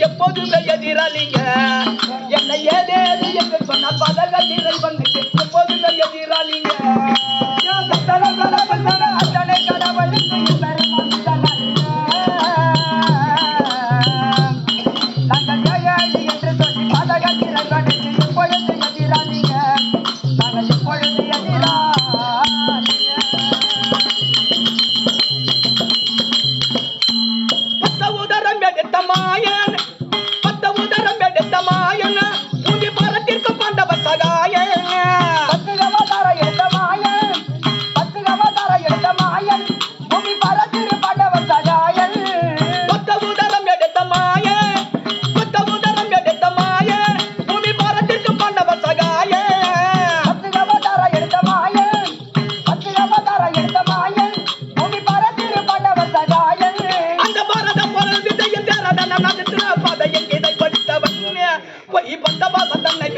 எப்போதுமே எதிராளிங்க என்ன ஏதேது என்று சொன்ன பதகள் இறைவன் எப்போதுமே எதிராளிங்க மாயன். புதி பரத்திற்கு பாண்டவ சகாயன். பத்த உதரம் எடுத்த மாயன். பத்த உதரம் எடுத்த மாயன். புதி பரத்திற்கு பாண்டவ சகாயன். பத்து அவதார எடுத்த மாயன். பத்து அவதார எடுத்த மாயன். புதி பரத்திற்கு பாண்டவ சகாயன். அந்த பாரத பொருள் விஜயம் தேரதன நகர்த்தின பதையின் இதை படித்தவன். பொய் பந்த பாச தன்னை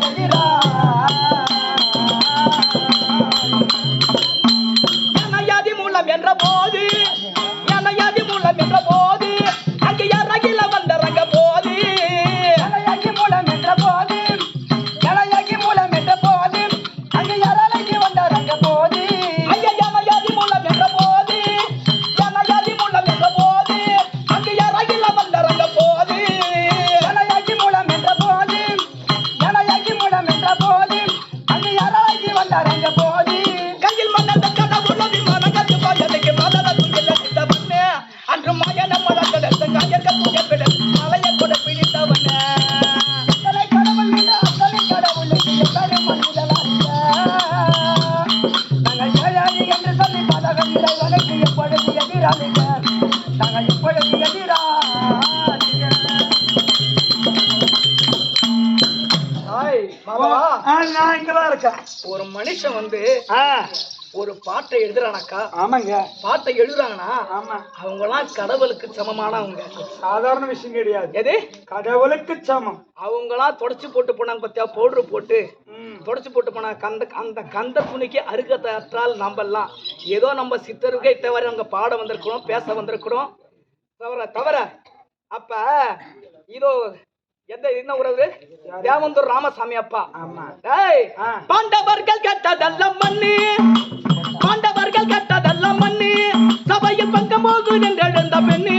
만들어 நான் இங்கதான் இருக்கேன். ஒரு மனுஷன் வந்து ஒரு பாட்டை எழுதுறானாக்கா ஆமாங்க. பாட்டை எழுதுறாங்கன்னா ஆமா. அவங்கலாம் கடவுளுக்கு சமமானவங்க சாதாரண விஷயம் கிடையாது. எது? கடவுளுக்கு சமம். அவங்களாம் தொடச்சு போட்டு போனாங்க பத்தியா பவுடர் போட்டு. ம். தொடச்சு போட்டு போனா கந்த அந்த கந்த துணிக்கு அருகத்தால் நம்பலாம். ஏதோ நம்ம சித்தருக்கே தவிர அங்க பாட வந்திருக்கிறோம் பேச வந்திருக்கிறோம். தவிர தவிர அப்ப இதோ எந்த என்ன உறவு தேவந்தூர் ராமசாமி அப்பா. பாண்டவர்கள் கெட்டதெல்லாம் மண்ணு பாண்டவர்கள் கெட்டதெல்லாம் மண்ணு சபையில் பங்கம் போகுது எழுந்த பெண்ணு.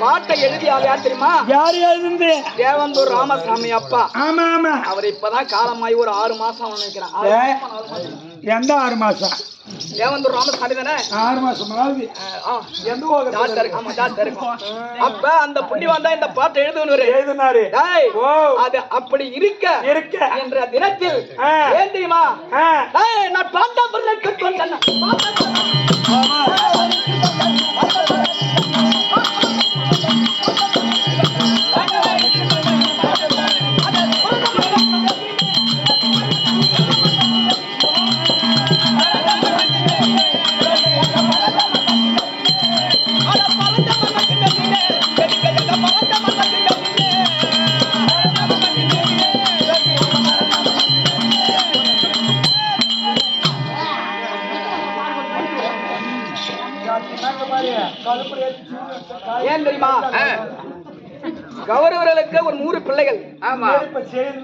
பாட்டை எழுதியால் யார் தெரியுமா? யார் எழுதுந்து தேவந்தூர் ராமசாமி அப்பா. ஆமா ஆமா. அவர் இப்பதான் காலமாயி ஒரு ஆறு மாசம் நினைக்கிறேன். எந்த ஆறு மாசம்? தேவந்தூர் ராமசாமி தானே? ஆறு மாசம் அப்ப அந்த புண்டி வந்தா இந்த பாட்டை எழுதினாரு. ஓ. அது அப்படி இருக்க இருக்க. என்ற தினத்தில். ஏன் தெரியுமா? நான் பாண்டவர்களுக்கு சொன்னேன். ஆமா. அட ஏன் தெரியுமா? கௌரவர்களுக்கு ஒரு நூறு பிள்ளைகள். ஆமா.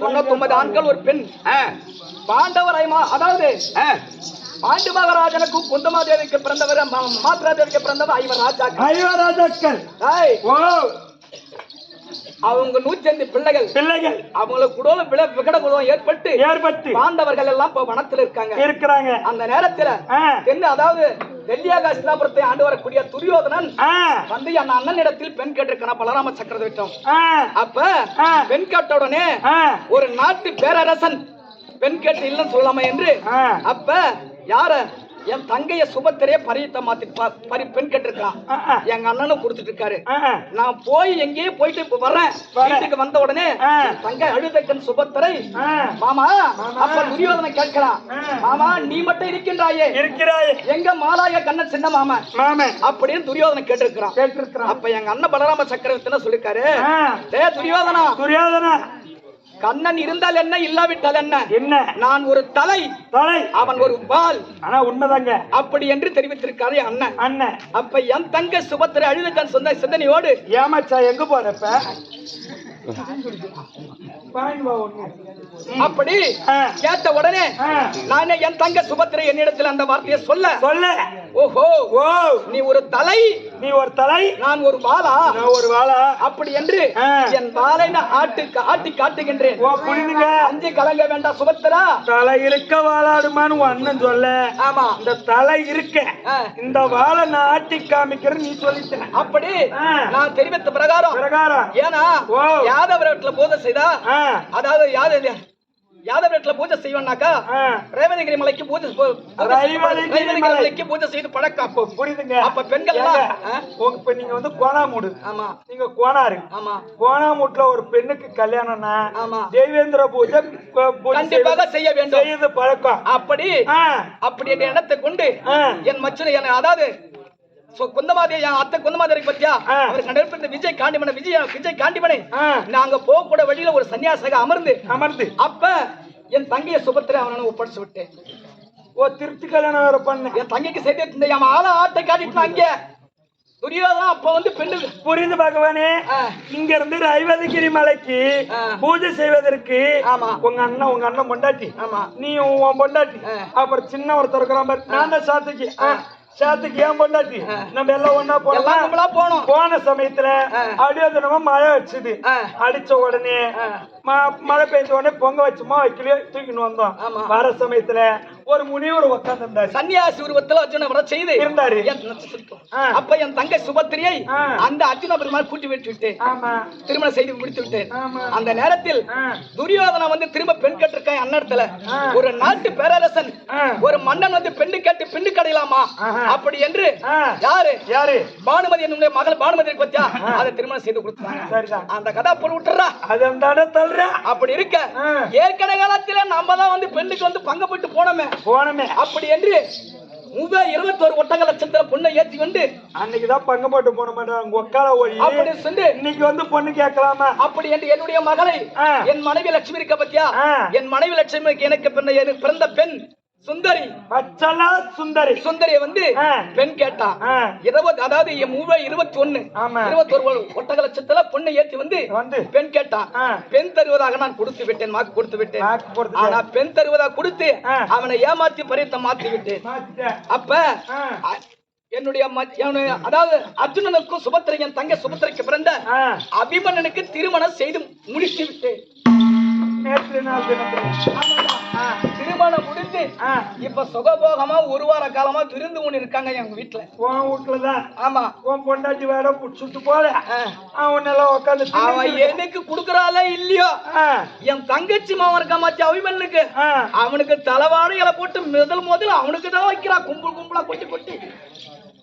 தொண்ணூத்தொன்பது ஆண்கள் ஒரு பெண். பாண்டவர் ஐமா அதாவது பாண்டு மகாராஜனுக்கும் குந்தமாதேவிக்கு பிறந்தவர் மா- மாத்ராதேவிக்கு பிறந்தவர் ஐவர் ராஜாக்கள். ஐவராஜாக்கள் ஏய், ஓ. அவங்க ஐந்து பிள்ளைகள். பிள்ளைகள். அவங்களுக்கு குடோல விட விகட குடம் ஏற்பட்டு ஏற்பட்டு. பாண்டவர்கள் எல்லாம் இப்ப வனத்துல இருக்காங்க. இருக்கிறாங்க. அந்த நேரத்துல ஆ, தென்னு அதாவது டெல்லியாகாசிலாபுரத்தை ஆண்டு வரக்கூடிய துரியோதனன் வந்து என் அண்ணனிடத்தில் பெண் கேட்டிருக்கான பலராம ஆ, அப்ப. பெண் கேட்ட உடனே ஒரு நாட்டு பேரரசன் பெண் கேட்டு இல்லைன்னு சொல்லாம என்று. அப்ப யார? என் தங்கைய சுபத்திரைய பரியத்தை மாத்தி பரி பெண் கேட்டிருக்கான் எங்க அண்ணனும் கொடுத்துட்டு இருக்காரு. நான் போய் எங்கேயே போயிட்டு வரேன். வீட்டுக்கு வந்த உடனே தங்கை அழுதக்கன் சுபத்திரை. மாமா. அப்ப துரியோதனை கேட்கலாம். மாமா நீ மட்டும் இருக்கின்றாயே இருக்கிறாய். எங்க மாலாய கண்ணன் சின்ன மாமா. அப்படின்னு துரியோதனை கேட்டிருக்கிறான். கேட்டிருக்கிறான். அப்ப எங்க அண்ணன் பலராம சக்கரவர்த்தி சொல்லிருக்காரு. டே துரியோதனா. துரியோதனா. கண்ணன் இருந்தால் என்ன இல்லாவிட்டால் என்ன? என்ன? நான் ஒரு தலை. தலை. அவன் ஒரு பால். ஆனா உண்மைதாங்க. அப்படி என்று தெரிவித்திருக்காரு அண்ணன். அண்ணன். அப்ப என் தங்க சுபத்திரை அழுதுக்கன் சொந்த சிந்தனையோடு. ஏமாச்சா எங்க போறப்ப. அப்படி கேட்ட உடனே நானே என் தங்க சுபத்திரை என்னிடத்தில் அந்த வார்த்தையை சொல்ல. சொல்லு. ஓஹோ ஓ. நீ ஒரு தலை. நீ ஒரு தலை நான் ஒரு பாலா நான் ஒரு வாழா அப்படி என்று. என் பாலை நான் ஆட்டு ஆட்டி காட்டுகின்றேன். ஓ புரியுதுங்க அஞ்சு கலங்க வேண்டாம் சுபத்திரா? தலை இருக்க வாழாடுமான்னு அண்ணன் சொல்ல. ஆமா. இந்த தலை இருக்க. இந்த வாழை நான் ஆட்டி காமிக்கிறேன் நீ சொல்லிட்ட. அப்படி. நான் தெரிவித்த பிரகாரம். பிரகாரம். ஏன்னா ஓ. யாதவ வீட்டுல பூஜை செய்தா அதாவது யாதவ யாதவ வீட்டுல பூஜை செய்வேன்னாக்கா ரேவதிகிரி மலைக்கு பூஜை ரேவதிகிரி. மலைக்கு பூஜை செய்து பழக்கம் அப்ப புரியுதுங்க அப்ப பெண்கள் இப்ப நீங்க வந்து கோணாமூடு. ஆமா. நீங்க கோணாரு. ஆமா. கோணாமூட்ல ஒரு பெண்ணுக்கு கல்யாணம்னா ஆமா. தேவேந்திர பூஜை கண்டிப்பாக செய்ய வேண்டும். செய்வது பழக்கம். அப்படி அப்படி என்ற எண்ணத்தை கொண்டு என் மச்சனை அதாவது சோ, குந்தமாதே என் அத்தை குந்தமாதேவி பத்தியா. அவர் கண்டிப்பா விஜய் காண்டிமனை விஜய் விஜய் காண்டிமனை. நாங்க போக கூட வழியில ஒரு சன்னியாசக அமர்ந்து அமர்ந்து. அப்ப என் தங்கைய சுபத்திரை அவனை ஒப்படைச்சு விட்டேன். ஓ திருப்தி கல்யாணம் வேற பண்ண என் தங்கைக்கு செய்து என் ஆளை ஆட்டை காட்டிட்டு அங்க துரியோதனா அப்ப வந்து பெண்ணு. புரியுது பகவானே இங்க இருந்து ரைவதகிரி மலைக்கு. பூஜை செய்வதற்கு ஆமா. உங்க அண்ணன் உங்க அண்ணன் பொண்டாட்டி. ஆமா. நீ உன் பொண்டாட்டி. அப்புறம் சின்ன ஒருத்தர் இருக்கிறான் நான் தான் சாத்துக்கு. சாத்துக்கு ஏன் பொண்டாட்டி. நம்ம எல்லாம் ஒண்ணா எல்லாம் போனோமா போன சமயத்துல. அடியோதனமா மழை அடிச்சுது. அடிச்ச உடனே மழை பெஞ்ச உடனே பொங்க வச்சுமா வைக்கலையோ தூக்கின்னு வந்தோம். வர சமயத்துல ஒரு முனிவர் உட்கார்ந்து இருந்தாரு சன்னியாசி உருவத்துல அர்ஜுன செய்து இருந்தாரு. அப்ப என் தங்கை சுபத்திரியை. அந்த அர்ஜுன பெருமாள் கூட்டி விட்டு விட்டேன் ஆமா திருமணம் செய்து முடித்து விட்டேன் ஆமா அந்த நேரத்தில். துரியோதனா வந்து திரும்ப பெண் கேட்டிருக்கான் அண்ணத்துல. ஒரு நாட்டு பேரரசன். ஒரு மன்னன் வந்து பெண்ணு கேட்டு பெண்ணு கடையலாமா. அப்படி என்று. யாரு யாரு பானுமதி என்னுடைய மகள் பானுமதி பத்தியா அதை திருமணம் செய்து கொடுத்தாங்க அந்த கதா பொருள் விட்டுறா அது அந்த அப்படி இருக்க. ஏற்கனவே காலத்துல நம்ம தான் வந்து பெண்ணுக்கு வந்து பங்கப்பட்டு போனோமே. போனமே. அப்படி என்று முக இருபத்தோரு ஒட்டக லட்சத்துல பொண்ணை ஏத்தி வந்து அன்னைக்குதான் பங்கு போட்டு போன மாட்டாங்க ஒக்கால ஒளி. அப்படி சொல்லி இன்னைக்கு வந்து பொண்ணு கேட்கலாமா? அப்படி என்று என்னுடைய மகளை. என் மனைவி லட்சுமி இருக்க பத்தியா. என் மனைவி லட்சுமிக்கு எனக்கு பிறந்த எனக்கு பிறந்த பெண். சுந்தரி. பச்சலா சுந்தரி. சுந்தரிய வந்து. பெண் கேட்டா. இருபது அதாவது என் மூவ இருபத்தி ஒண்ணு ஆமா. இருபத்தொரு ஒட்டக லட்சத்துல பொண்ணை ஏத்தி வந்து வந்து பெண் கேட்டா. பெண் தருவதாக நான் கொடுத்து விட்டேன் வாக்கு கொடுத்து விட்டேன். ஆனா பெண் தருவதாக கொடுத்து. அவனை ஏமாத்தி பறித்த மாத்தி விட்டேன். அப்ப என்னுடைய அதாவது அர்ஜுனனுக்கும் சுபத்திரை என் தங்க சுபத்திரைக்கு பிறந்த அபிமன்னனுக்கு திருமணம் செய்து முடித்து விட்டேன். திருமணம் முடித்து ஆ, இப்ப சுகபோகமா ஒரு வார காலமா விருந்து ஒண்ணு இருக்காங்க எங்க வீட்டுல உன் வீட்டுலதான் ஆமா. உன் பொண்டாட்டி வேட சுட்டு போல. அவன் எல்லாம் உட்காந்து அவன் எனக்கு குடுக்கறாளே இல்லையோ என் தங்கச்சி மாவன் இருக்கா மாச்சி அபிமன்னுக்கு. அவனுக்கு தலைவாடு இலை போட்டு முதல் முதல்ல அவனுக்கு தான் வைக்கிறா. கும்பல் கும்பலா கொட்டி கொட்டி.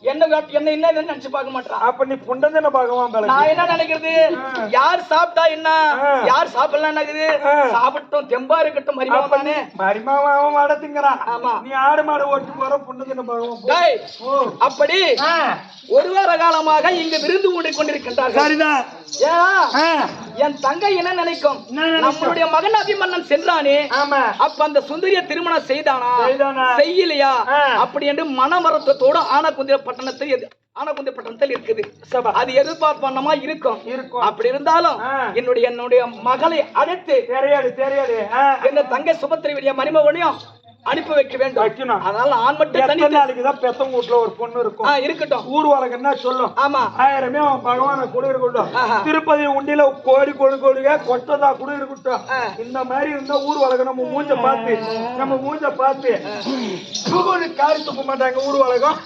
என்ன என்ன நினைச்சு பார்க்க மாட்டான் அப்ப நீ பகவான் பலகு நான் என்ன நினைக்கிறது? யார் சாப்பிட்டா என்ன. யார் சாப்பிடலாம் என்னக்குது ஆ. சாப்பிட்டோம் தெம்பா இருக்கட்டும் மரியாதை தானே. மரிமாவன் அவன் வாட திங்கிறான். ஆமா. நீ ஆடு மாடு ஓட்டு போற புண்டந்தன பகவான் போ. டேய், ஓ அப்படி ஒரு வார காலமாக இங்கு விருந்து கொண்டு கொண்டிருக்கின்றார்கள். சரிதான் என் தங்கை என்ன நினைக்கும்? நம்மளுடைய மகன் அபிமன்னன் சென்றானே. ஆமா. அப்ப அந்த சுந்தரிய திருமணம் செய்தானா? செய்யலையா. அப்படி என்று மனவரத்தோட ஆனகுந்திர பட்டணத்தில் ஆனகுந்திர பட்டணத்தில் இருக்குது. அது எதிர்பார்ப்பனமா இருக்கும். இருக்கும். அப்படி இருந்தாலும். என்னுடைய என்னுடைய மகளை அழைத்து தெரியாது தெரியாது. என்ன தங்கை சுபத்திரி விடிய மருமகனையும் அனுப்பி வைக்க வேண்டும். வைக்கணும். அதனால ஆண் மட்டும் தனி நாளைக்கு தான் பெத்தவங்க வீட்டுல ஒரு பொண்ணு இருக்கும்? இருக்கட்டும். ஊர் வழக்கு என்ன சொல்லும்? ஆமா. ஆயிரமே அவன் பகவான கூட இருக்கட்டும். திருப்பதி உண்டியில கோடி கோடி கோடியா கொட்டதா கூட இருக்கட்டும். இந்த மாதிரி இருந்தா ஊர் வழக்கு நம்ம மூஞ்ச பார்த்து நம்ம மூஞ்ச பார்த்து. காரி துப்ப மாட்டாங்க ஊர் வழக்கம்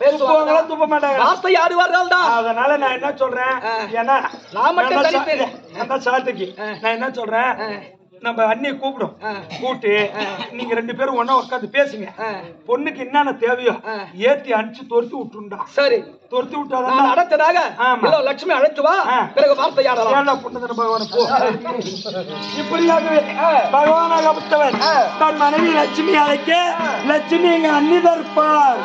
துப்புவாங்களா துப்ப மாட்டாங்க. வார்த்தை ஆடுவார்கள் தான் அதனால நான் என்ன சொல்றேன். ஏன்னா நான் மட்டும் தான் சாத்துக்கு. நான் என்ன சொல்றேன். நம்ம அண்ணியை கூப்பிடும். கூப்பிட்டு நீங்க ரெண்டு பேரும் ஒண்ணா உட்காந்து பேசுங்க. பொண்ணுக்கு என்னென்ன தேவையோ. ஏத்தி அனுப்பிச்சு துரத்தி விட்டுண்டா சரி. துரத்தி விட்டாதான் அழைத்ததாக ஆமா. லட்சுமி அழைத்து வா. ஆ. பிறகு வார்த்தை ஏன்டா புண்ணதன பகவான் போ? இப்படியாகவே பகவானாகப்பட்டவர் தன் மனைவி லட்சுமி அழைக்க லட்சுமி எங்க அன்னி தர்ப்பார்.